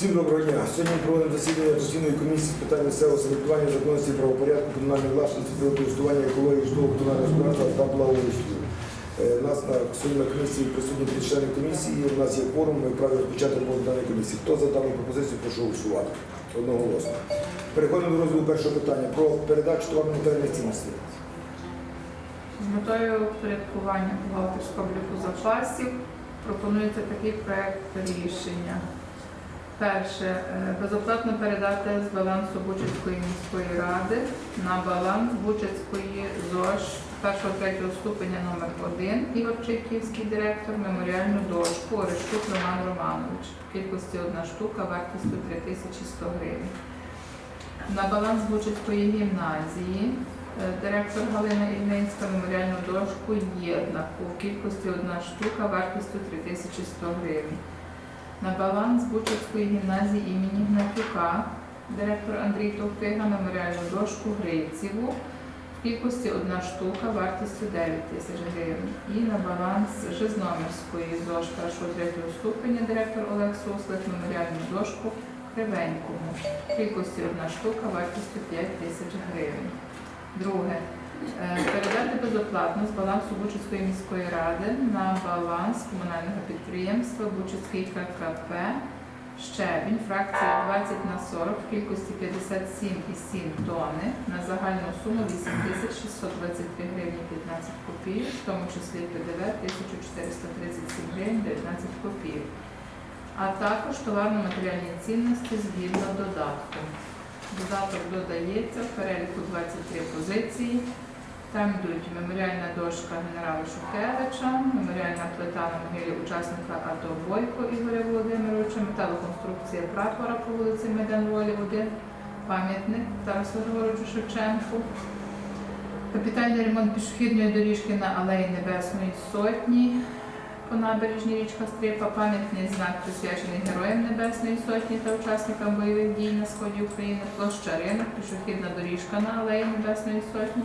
Всім доброго дня. Сьогодні проводимо засідання постійної комісії з питань місцевого самоврядування, законності, правопорядку, комунальної власності, користування екології, житлового комунального господарства та благоустрою. Е, нас на сьогодні комісії присутні три члени комісії. У нас є форум, ми вправі розпочати роботу даної комісії. Хто за дану пропозицію, прошу голосувати. Одноголосно. Переходимо до розгляду першого питання про передачу товарно-матеріальних цінностей. З метою впорядкування бухгалтерського обліку запасів пропонується такий проект рішення. Перше, е, безоплатно передати з балансу Бучицької міської ради на баланс Бучицької ЗОЖ першого третього ступеня номер 1 Ігор Чайківський директор, меморіальну дошку Орещук Роман Романович. Кількості одна штука вартістю 3100 гривень. На баланс Бучицької гімназії Е, Директор Галина Ільницька меморіальну дошку єднаку в кількості одна штука вартістю 3100 гривень. На баланс Бучацької гімназії імені Гнатюка директор Андрій Товтига меморіальну дошку Гриціву в кількості одна штука вартістю 9 тисяч гривень. І на баланс Жизномирської ЗОЖ першого третього ступеня директор Олег Суслик меморіальну дошку Кривенькому в кількості одна штука вартістю 5 тисяч гривень. Друге. Е, Передати безоплатно з балансу Бучицької міської ради на баланс комунального підприємства Бучицький ККП Щебінь, фракція 20 на 40 в кількості 57,7 тонни на загальну суму 8623 гривні 15 копійок, в тому числі ПДВ 1437 гривень 19 копійок, а також товарно-матеріальні цінності згідно додатку. Додаток додається в переліку 23 позиції. Там йдуть меморіальна дошка генерала Шухевича, меморіальна плита на могилі учасника АТО Бойко Ігоря Володимировича, металоконструкція прапора по вулиці Майдан Волі 1, пам'ятник Тарасу Григоровичу Шевченку, капітальний ремонт пішохідної доріжки на Алеї Небесної Сотні, по набережній річка Стрипа, пам'ятний знак присвячений Героям Небесної Сотні та учасникам бойових дій на сході України, площа ринок, пішохідна доріжка на Алеї Небесної Сотні,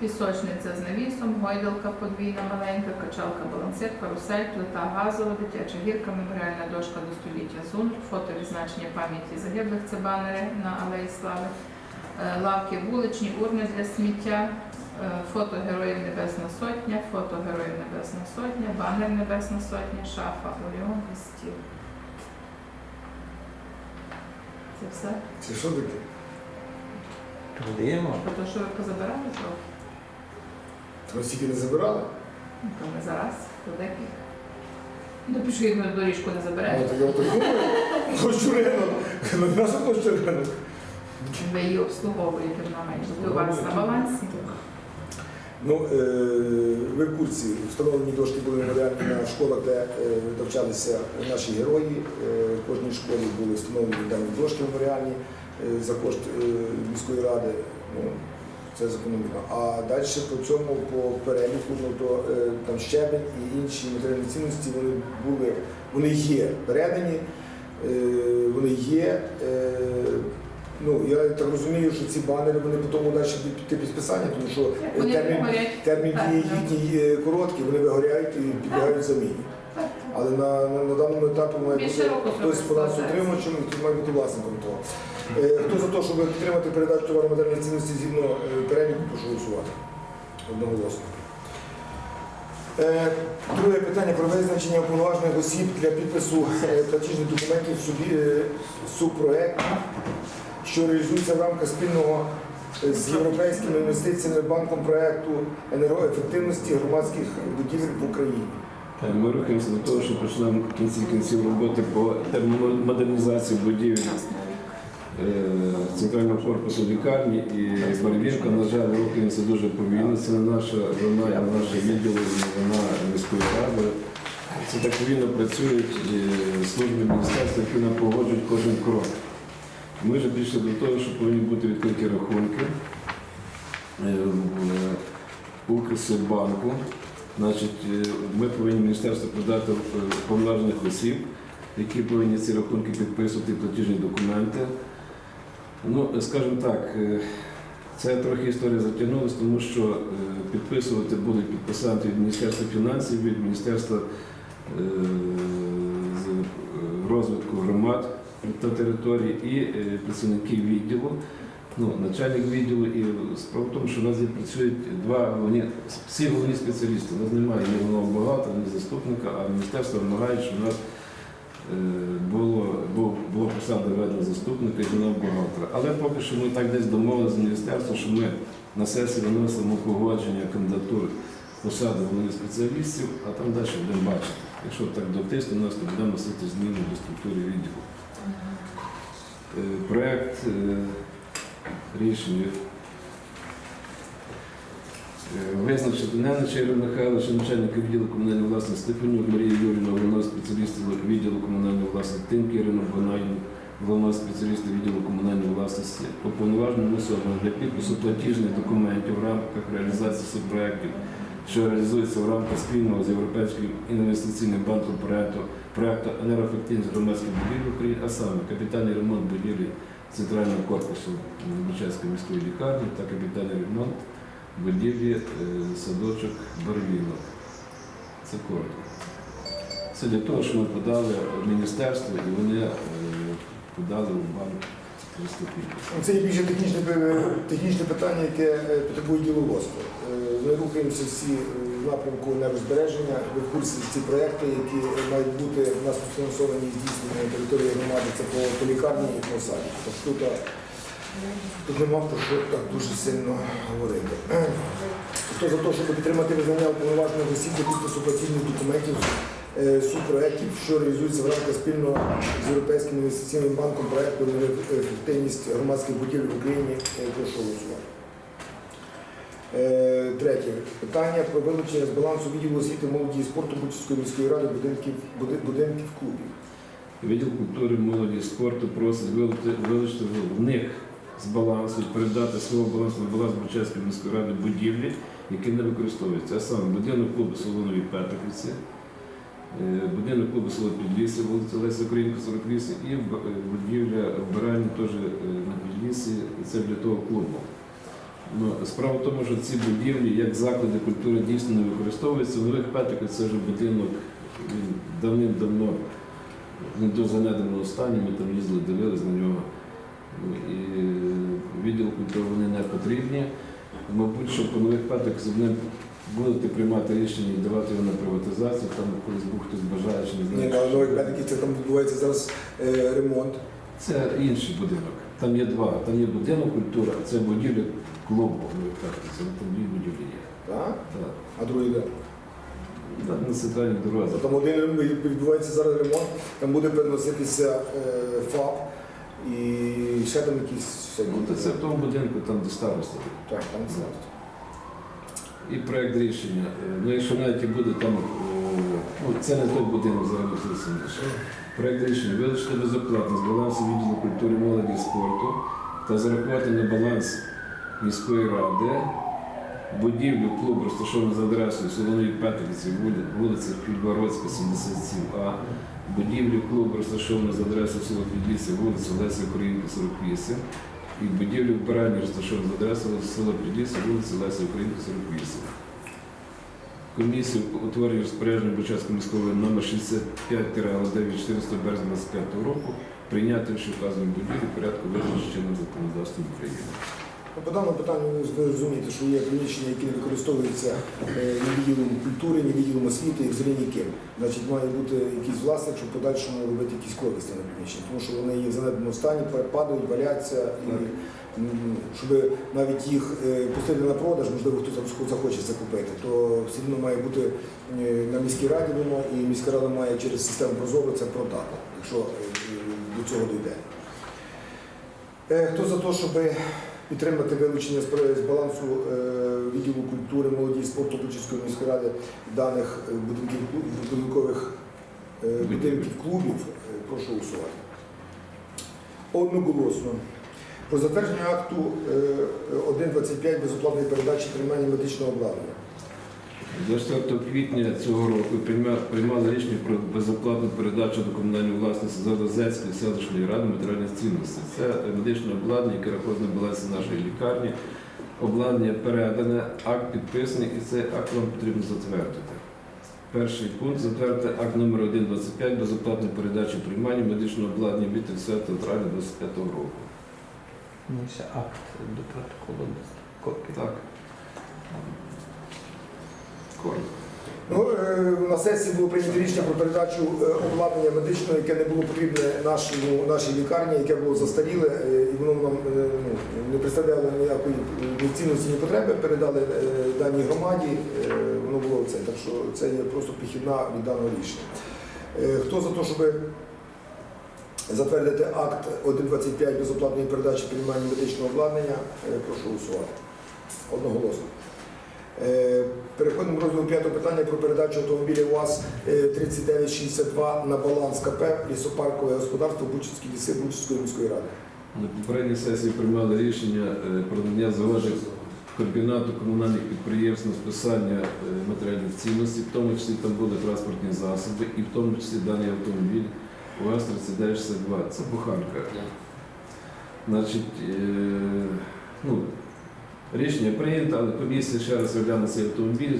пісочниця з навісом, гойдалка подвійна маленька, качалка балансир, карусель, плита газова, дитяча гірка, меморіальна дошка до століття ЗУНР, фото відзначення пам'яті загиблих, це банери на Алеї Слави, е, лавки вуличні, урни для сміття, е, фото Героїв Небесна Сотня, фото Героїв Небесна Сотня, банер Небесна Сотня, шафа, Оріон і стіл. Це все? Це що таке? Продаємо. Про те, що ви позабирали трохи? То стільки не забирали? Ну, То ми зараз, то декілька. Ну, пішохідну доріжку не Ну, заберете. так я так думаю. Площу ринок. На нашу площу ринок. Ви її обслуговуєте на менше. То у вас на балансі. Ну, е, ви в курсі, встановлені дошки були меморіальні на школах, де е, навчалися наші герої. Е, В кожній школі були встановлені дані дошки меморіальні е, за кошт е, міської ради. Ну, це закономірно. А далі по цьому, по переліку, ну, то е, там щебень і інші матеріальні цінності вони були, вони є передані, е, вони є. Е, Ну, я так розумію, що ці банери вони потім далі піти під списання, тому що Вони термін, термін дії їхній короткий, вони вигоряють і підлягають заміні. Але на, на, на даному етапі має бути хтось балансу складати. утримувачем, хтось має бути власником того. Е, Хто за те, щоб підтримати передачу товарно матеріальних цінностей згідно е, переліку, прошу голосувати. Одноголосно. Е, Друге питання про визначення уповноважених осіб для підпису е, платіжних документів собі е, субпроектів, що реалізується в рамках спільного е, з європейськими інвестиціями банком проекту енергоефективності громадських будівель в Україні. Е, Ми рухаємося до того, що почнемо в кінці кінців роботи по термомодернізації будівель е, центрального корпусу лікарні і Барвінка, на жаль, рухаємося дуже повільно. Це не наша вина, не наше відділу, не вина міської ради. Це так повільно працюють е, служби міністерства, які нам погоджують кожен крок. Ми вже більше до того, що повинні бути відкриті рахунки в Укрсиббанку. Значить, е, ми повинні міністерство подати е, повноважених осіб, які повинні ці рахунки підписувати платіжні документи. Ну, скажімо так, е, це трохи історія затягнулася, тому що е, підписувати будуть підписати від Міністерства фінансів, від Міністерства е, е, розвитку громад та територій і е, працівників відділу. Ну, начальник відділу і справа в тому, що в нас є працюють два головні, всі головні спеціалісти. У нас немає ні головного бухгалтера, ні заступника, а міністерство вимагає, щоб у нас е, було, було посада ведення заступника і головного бухгалтера. Але поки що ми так десь домовилися з міністерством, що ми на сесії виносимо погодження кандидатур посади головних спеціалістів, а там далі будемо бачити. Якщо так дотисне нас, то будемо носити зміни до структури відділу. Е, Проект е, рішення. Е, визначити Ненича Михайловича, начальника відділу комунальної власності Стефанюк Марію Юрівну, головного спеціаліста відділу комунальної власності Тимки Ірину Бонайну, головного спеціаліста відділу комунальної власності, уповноваженим особам для підпису платіжних документів в рамках реалізації субпроєктів, що реалізується в рамках спільного з Європейським інвестиційним банком проекту, проекту енергоефективність громадських будівель України, а саме капітальний ремонт будівлі центрального корпусу Бучацької міської лікарні та капітальний ремонт будівлі е, садочок Барвінок. Це коротко. Це для того, що ми подали в міністерство і вони е, подали в банк. Це є більше технічне, технічне питання, яке е, потребує діловодства. Е, Ми рухаємося всі е, напрямку нерозбереження. Ви в курсі ці проекти, які мають бути у нас фінансовані і здійснені на території громади, це по, лікарні і по саді. Тобто тут, тут нема про що так дуже сильно говорити. Хто за те, щоб підтримати визнання уповноважених осіб до підпису документів е, субпроєктів, що реалізуються в рамках спільно з Європейським інвестиційним банком проекту «Ефективність громадських будівель в Україні. Е, Прошу голосувати. Е, Третє питання про вилучення з балансу відділу освіти, молоді і спорту Бучівської міської ради будинків, буди- будинків клубів. Відділ культури, молоді і спорту просить вилучити, вилучити в них з балансу передати свого балансу на баланс Бучацької міської ради будівлі, які не використовуються. А саме будинок клубу Солонові Петриківці, е, будинок клубу село Підлісся, вулиця Леся Українка, 48, і е, будівля вбиральні теж на Підліссі, і це для того клубу. Ну, справа в тому, що ці будівлі, як заклади культури, дійсно не використовуються. В Нових Петриках це вже будинок давним-давно не до занеденого стані, ми там їздили, дивились на нього. Ну, І відділ культури вони не потрібні. Мабуть, що по нових петриках з одним будете приймати рішення і давати його на приватизацію, там колись був хтось бажаючи, не Ні, знаю. на нових п'ятників це там відбувається зараз е, ремонт. Це інший будинок. Там є два. Там є будинок культури, а це будівля клубу петриків. Там дві будівлі є. Так? Так. А другий де? Так, На центральній дорозі. Там один відбувається зараз ремонт, там буде переноситися е, ФАП і ще там якісь. Ну, то це в тому будинку, там де старості. Так, там це. І проект рішення. Е, Ну, якщо навіть і буде там, е, ну, це не той будинок взагалі зовсім інше. Проект рішення вилучити безоплатно з балансу відділу культури, молоді і спорту та зарахувати на баланс міської ради будівлю клубу, розташовану за адресою Солонові Петрівці, вулиця Підбородська, 77А, будівлю клубу, розташовану за адресою село Підлісся, вулиця Леся Українки, 48, і будівлю вбиральні розташовану за адресою село Підлісся, вулиця Леся Українки, 48. Комісію утворення розпорядження Бучацької міської номер 65 9 14 березня 25 року прийняти що вказані будівлі порядку визначення чинним законодавством України. По даному питанню ви розумієте, що є приміщення, які не використовуються е, ні відділом культури, ні відділом освіти, і взагалі ніким. Значить, має бути якийсь власник, щоб подальшому робити якісь користі на приміщення, тому що вони є в занедбаному стані, падають, валяться, і щоб навіть їх е, пустити на продаж, можливо, хтось захоче- захоче це купити, то все одно має бути е, на міській раді воно, і міська рада має через систему Прозоро це продати, якщо до цього дійде. Хто за те, щоб підтримати вилучення з балансу е, відділу культури, молоді і спорту Бучівської міської ради даних е, будинків будинкових е, будинків клубів, прошу голосувати. Одноголосно. Про затвердження акту е, 1.25 безоплатної передачі приймання медичного обладнання. 24 квітня цього року приймали рішення про безоплатну передачу до комунальної власності Задозецької селищної ради матеріальних цінностей. Це медичне обладнання, яке на балансі нашої лікарні. Обладнання передане, акт підписаний і цей акт вам потрібно затвердити. Перший пункт затвердити акт номер 125 безоплатної передачі приймання медичного обладнання від 30 травня 25 року. Ну, ще акт до протоколу копії. Так. Ну, е, на сесії було прийнято рішення про передачу е, обладнання медичного, яке не було потрібне нашому, нашій лікарні, яке було застаріле, е, і воно нам ну, не представляло ніякої ні цінності, ні потреби. Передали даній громаді, воно було це. Так що це є просто підхідна від даного рішення. Хто за те, щоб затвердити акт 1.25 безоплатної передачі приймання медичного обладнання, прошу голосувати. Одноголосно. Переходимо до розділу п'ятого питання про передачу автомобілів УАЗ е, 3962 на баланс КП лісопаркове господарство Бучицькі ліси Бучицької міської ради. На попередній сесії приймали рішення е, про надання заводи комбінату комунальних підприємств на списання е, матеріальних цінностей, в тому числі там були транспортні засоби, і в тому числі даний автомобіль УАЗ-3962. Це буханка. Значить, ну, рішення прийнято, але комісія ще раз розгляне цей автомобіль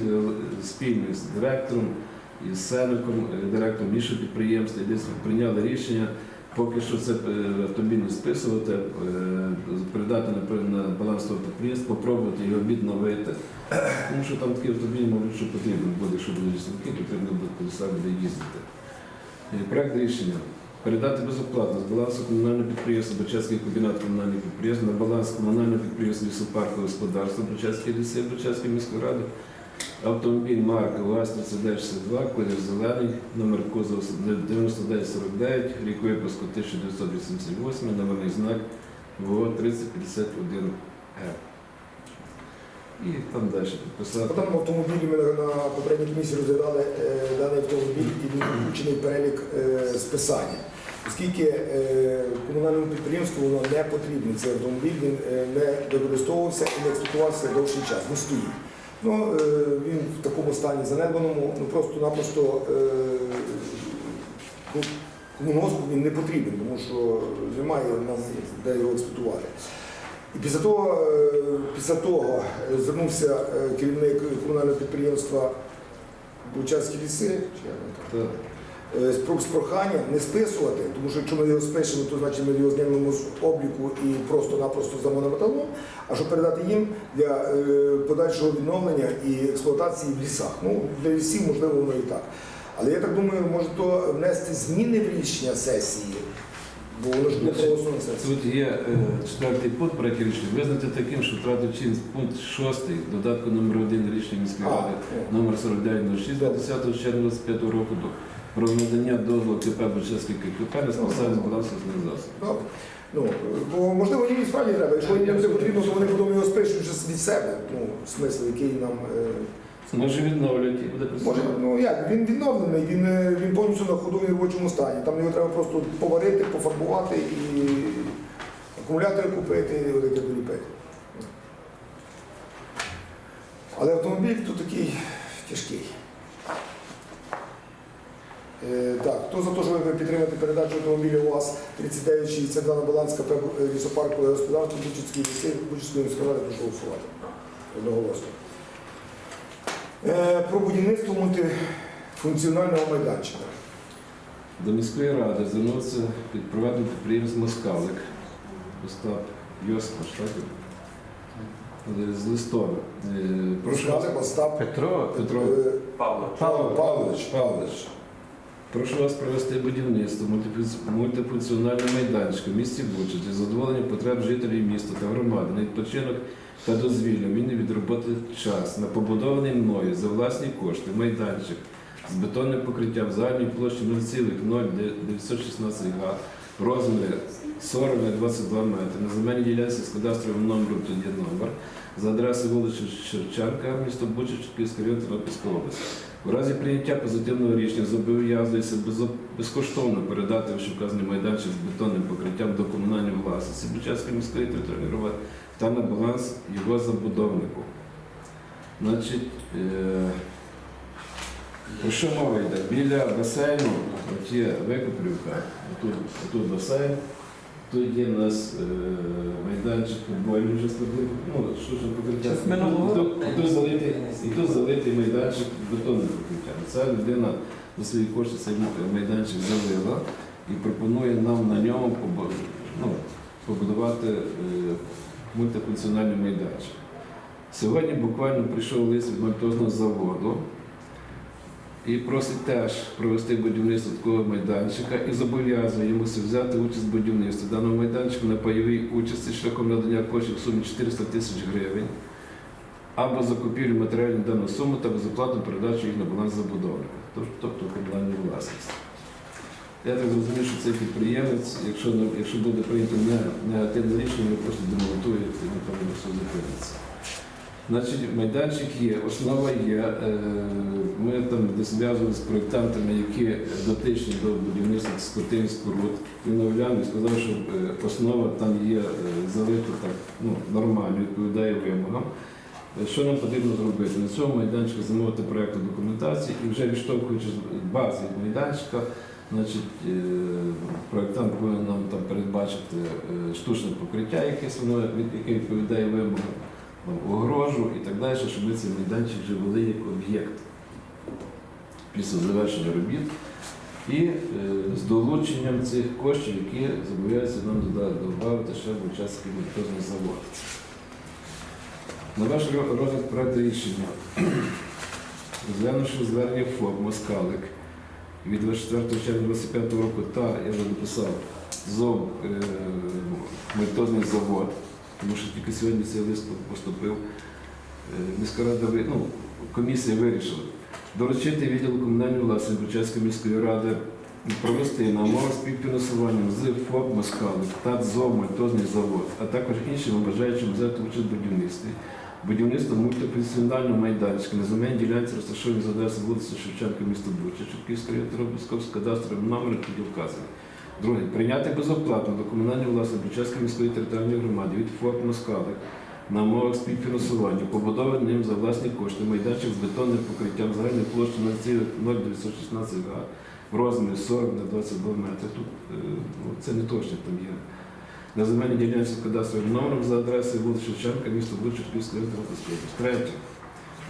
спільно з директором і з Сеником, е, директором іншого підприємства, і десь прийняли рішення Поки що це е, автомобіль не списувати, е, передати на, баланс того підприємства, спробувати його відновити. Тому що там такі автомобілі, мабуть, що потрібно буде, якщо будуть лісники, потрібно буде їздити. Проект рішення. Передати безоплатно з балансу комунального підприємства Бочацький комбінат комунальних підприємств на баланс комунального підприємства лісопарку господарства Бочацької ліси Бочацької міської ради Автомобіль марки УАЗ-32, колір зелений, номер кузова 9949, рік випуску 1988, номерний знак ВО 3051 Р. І там далі підписати. По даному автомобілі ми на попередній комісії розглядали е, даний автомобіль і він включений перелік е, списання. Оскільки е, комунальному підприємству воно не потрібний цей автомобіль, він е, не використовувався і не експлуатувався довший час, не стоїть. Ну, е, він в такому стані занедбаному, ну просто-напросто ну, комунгоспу він не потрібен, тому що немає нам де його експлуатувати. І після того, після того звернувся керівник комунального підприємства Бучанські ліси е, з про- з проханням не списувати, тому що якщо ми його спишемо, то значить ми його знімемо з обліку і просто-напросто здамо на металом, а щоб передати їм для е, подальшого відновлення і експлуатації в лісах. Ну, для лісів, можливо, воно і так. Але я так думаю, може то внести зміни в рішення сесії, бо воно ж було проголосовано сесії. Тут є е, четвертий пункт проекту рішення. Визнати таким, що втратив пункт 6 додатку номер 1 рішення міської ради номер 4906 від 10 червня 25 року до про надання дозволу КП Бочевський КП на списання балансових засобів. Ну, бо можливо їм і справді треба. Якщо їм не буде потрібно, то вони потім його спишуть вже від себе. Ну, смисл, який нам. е, Може відновлювати і буде Може, ну як, він відновлений, він, е, він повністю на ходу і робочому стані. Там його треба просто поварити, пофарбувати і акумулятори купити, і таке доліпити. Але автомобіль тут такий тяжкий. Е, так, хто за те, щоб підтримати передачу автомобіля УАЗ 3962 на баланс КП лісопаркове господарство Бучицької ліси, Бучицької міської ради, прошу голосувати. Одноголосно. Е, Про будівництво мультифункціонального майданчика. До міської ради звернувся під приватним підприємством Москалик Остап Йосипович, так? Е, З листом. Е, Прошу Остап Петро, Петро е, Павло. Павло Павлович, Павлович. Прошу вас провести будівництво мультифункці- мультифункціонального майданчика в місті Бучач задоволення потреб жителів міста та громади на відпочинок та дозвілля, вільний від роботи час на побудований мною за власні кошти майданчик з бетонним покриттям загальної площі 0,0916 га, розміри 40 на 22 метри на земельній ділянці з кадастровим номером тоді номер за адресою вулиці Шевченка, місто Бучач, Київський район Тернопільської області. У разі прийняття позитивного рішення зобов'язується безкоштовно передати вищевказаний майданчик з бетонним покриттям до комунальної власності Бучацької міської територіальної громади та на баланс його забудовнику. Значить, е, про що мова йде? Біля басейну є Викоплівка, тут, тут басейн, тут є у нас е, майданчик футбольний вже складний, ну, штучне покриття. Це з І тут- залитий, залитий майданчик бетонним покриттям. Ця людина за свої кошти цей майданчик завела і пропонує нам на ньому ну, побудувати е, мультифункціональний майданчик. Сьогодні буквально прийшов лист від монтозного заводу і просить теж провести будівництво такого майданчика і зобов'язує йому взяти участь в будівництві даного майданчика на пайовій участі шляхом надання коштів в сумі 400 тисяч гривень або закупівлю матеріалів дану суму та безоплатну передачу їх на баланс забудовника, тобто- комунальну власність. Я так зрозумів, що цей підприємець, якщо, якщо буде прийнято не- негативне рішення, просто демонтує і напевно все зупиниться. Значить, майданчик є, основа є. е, Ми там десь зв'язувалися з проєктантами, які дотичні до будівництва спортивних споруд. Він оглянув і сказав, що е, основа там є е, залита так, ну, нормально, відповідає вимогам. Що нам потрібно зробити? На цьому майданчику замовити проєктну документацію і вже відштовхуючи з бази майданчика, значить, проєктант повинен нам там передбачити штучне покриття, яке відповідає вимогам огорожу і так далі, щоб ми цей майданчик вже вели як об'єкт після завершення робіт і е, з долученням цих коштів, які зобов'язуються нам додати ще в учасників монтажний завод. На ваш розгляд проекту рішення, розглянувши звернення ФОП Москалик від 24 червня 25 року та я вже написав ЗОВ е, монтажний завод, тому що тільки сьогодні цей лист поступив. Е, Міська рада ну, комісія вирішила доручити відділу комунальної власності Бучацької міської ради провести на умовах співфінансування з ФОП Москалик та ЗОВ Мальтозний завод, а також іншим бажаючим взяти участь в будівництві. Будівництво мультифункціонального майданчика на земельній ділянці розташованій за адресою вулиці Шевченка, місто Буча, Чортківського району Московського кадастровим номером тоді вказаний. Друге. Прийняти безоплатно до комунальної власності Бучацької міської територіальної громади від ФОП Москалик на умовах співфінансування, побудований ним за власні кошти майданчик з бетонним покриттям загальною площею 0,916 га в розмірі 40 на 22 метри. Тут е, ну, це не точно там є. На земельній ділянці з кадастровим номером за адресою вулиця Шевченка, місто Буча, Київської області. Третє.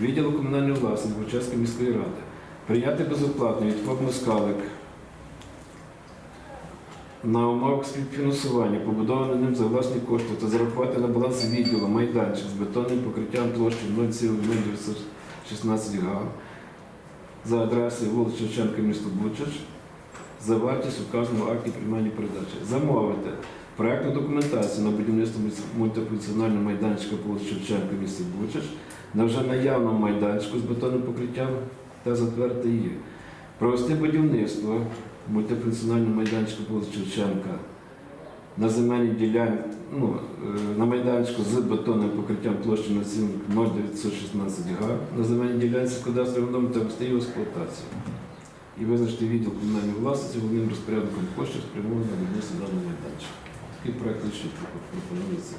Відділу комунальної власності Бучацької міської ради. Прийняти безоплатно від ФОП Москалик на умовах співфінансування, побудований ним за власні кошти та зарахувати на баланс відділу майданчик з бетонним покриттям площею 0,916 га за адресою вулиця Шевченка, місто Бучач, за вартість указаного акті приймання передачі. Замовити проектну документацію на будівництво мультифункціонального майданчика по вулиці Шевченка, місто Бучач, на вже наявному майданчику з бетонним покриттям та затвердити її. Провести будівництво мультифункціонального майданчика по вулиці Шевченка на земельній ділянці, ну, е, на майданчику з бетонним покриттям площі на 0,916 га, на земельній ділянці кадастровим номером та ввести його в експлуатацію. І визначити відділ комунальної власності головним розпорядником коштів спрямованих на будівництво даного майданчика. Такий проект пропо- пропонується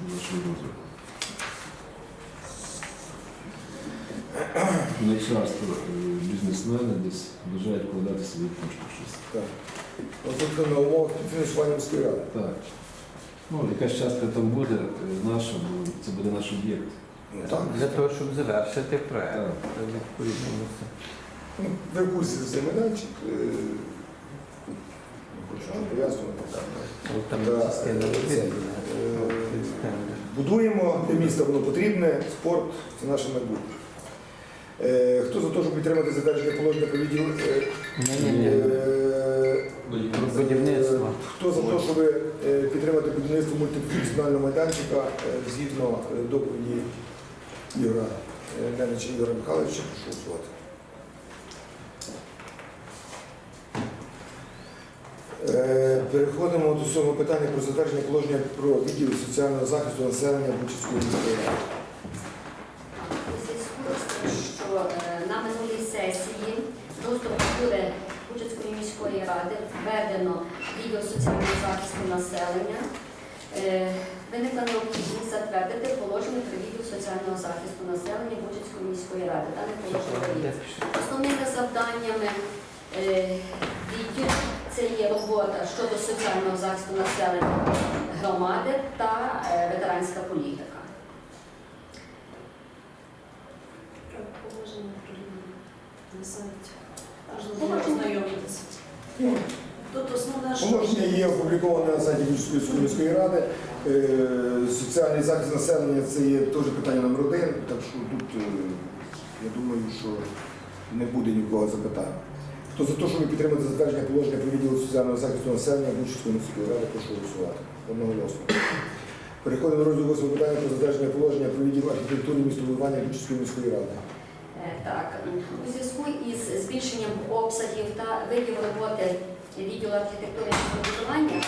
на вашому розгляду. Не часто е, бізнесмени десь бажають вкладати свої кошти в щось. Так. Тобто на умовах фінансування міської ради. Так. Ну, якась частка там буде наша, бо це буде наш об'єкт. Ну, так. Для того, щоб завершити проект. Так. Відповідно на це. Ну, Ви в курсі за майданчик. е. Ну, Там е, е. Будуємо, для міста воно потрібне, спорт це наше майбутнє. Е, Хто за те, щоб підтримати затвердження положення про відділ? е, е, Будівництво. Хто за те, щоб підтримати будівництво мультифункціонального майданчика згідно доповіді Ігора Ненича Ігоря Михайловича, прошу голосувати. Переходимо до сьомого питання про затвердження положення про відділ соціального захисту населення Бучівської міської ради. У зв'язку з тим, що е, на минулій сесії до структури Бучацької міської ради введено відділ соціального захисту населення, е, виникла необхідність затвердити положення про відділ соціального захисту населення Бучацької міської ради. Дане положення. Основними завданнями е, відділу це є робота щодо соціального захисту населення громади та е, ветеранська політика. на сайті. Можна. Тут Положення є опубліковане на сайті Бучівської міської ради. Е, Соціальний захист населення це є теж питання номер один, так що тут е, я думаю, що не буде нікого запитань. Хто за те, щоб підтримати затвердження положення про відділ соціального захисту населення Бучівської міської ради, прошу голосувати. Одноголосно. Переходимо до розділу 8 питання про затвердження положення про відділ архітектури містобудування Бучівської міської ради. Е, Так, у зв'язку із збільшенням обсягів та видів роботи відділу архітектури і містобудування,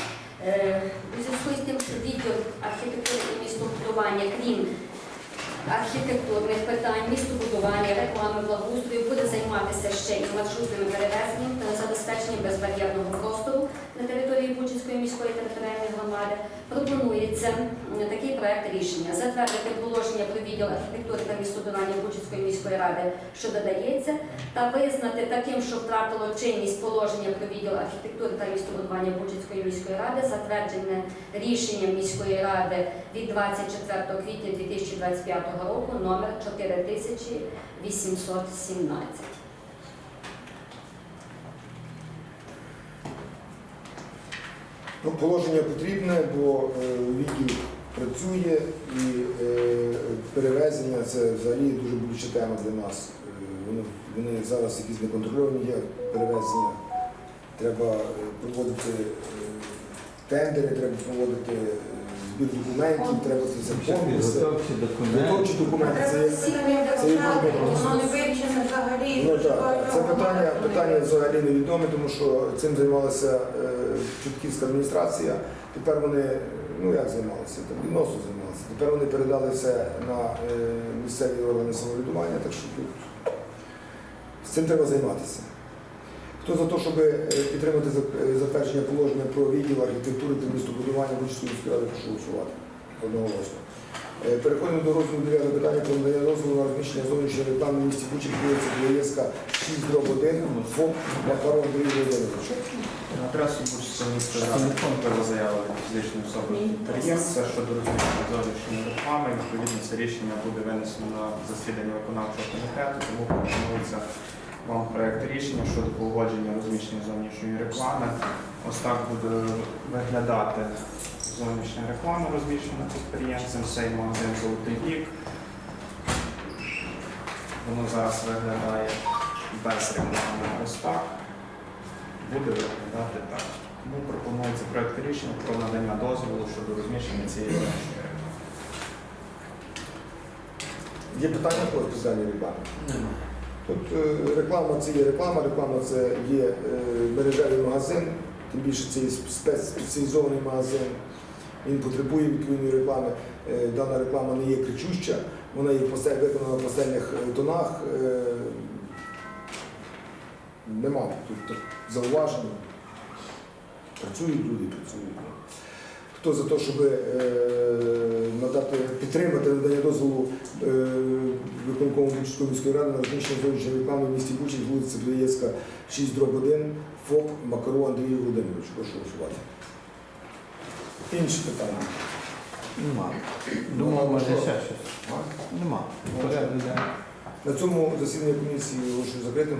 е, у зв'язку з тим, що відділ архітектури і містобудування, крім архітектурних питань, містобудування, реклами, благоустрою, буде займатися ще і маршрутними перевезенням та забезпеченням безбар'єрного простору на території Бучицької міської територіальної громади, пропонується такий проект рішення затвердити положення про відділ архітектури та містобудування Бучицької міської ради, що додається, та визнати таким, що втратило чинність положення про відділ архітектури та містобудування Бучицької міської ради, затверджене рішенням міської ради від 24 квітня 2025 року номер 4817. Ну, положення потрібне, бо е, відділ працює і е, перевезення це взагалі дуже болюча тема для нас. Е, Вони, вони зараз якісь неконтрольовані є перевезення. Треба проводити тендери, треба проводити збір документів, треба це. Документи. Готовчі документи це всі це є депутати, дуже воно не вивчене взагалі. Ну так, це питання, питання взагалі невідоме, тому що цим займалася е, Чутківська адміністрація. Тепер вони, ну як займалися, там відносно займалися. Тепер вони передали все на е, місцеві органи самоврядування, так що тут з цим треба займатися. Хто за те, щоб е, підтримати за- затвердження положення про відділ архітектури та містобудування Бучівської міської ради, прошу голосувати одноголосно. Е, Переходимо до розділу 9 питання про надання дозволу на розміщення зовнішньої реклами в місті Бучі, вулиця Білоєцька, 6 дроб 1, ФОП, Макарон Андрій Володимирович. На адресу Бучицького міської ради подала заява від фізичної особи підприємця щодо розміщення зовнішньої реклами. Відповідно, це рішення буде винесено на засідання виконавчого комітету, тому пропонується вам проект рішення щодо погодження розміщення зовнішньої реклами. Ось так буде виглядати зовнішня реклама, розміщена підприємцем. Цей магазин Золотий вік. Воно зараз виглядає без реклами. Ось так буде виглядати так. Тому пропонується проект рішення про надання дозволу щодо розміщення цієї зовнішньої реклами. Є питання по спеціальній рекламі? Тут е, реклама це є реклама, реклама це є е, мережевий магазин, тим більше це є спеціалізований магазин. Він потребує відповідної реклами. Е, Дана реклама не є кричуща, вона є виконана в пастельних е, тонах. Е, Нема тут зауважень. Працюють люди, працюють. Хто за те, щоб надати, підтримати надання дозволу виконкому Бучівської міської ради на розміщення зовнішньої реклами в місті Бучі, вулиця Плеєцька, 6 дроб 1, ФОП Макару Андрій Володимирович. Прошу голосувати. Інші питання. Нема. Думав, може ще щось. Нема. Порядок денний. На цьому засідання комісії оголошую закритим.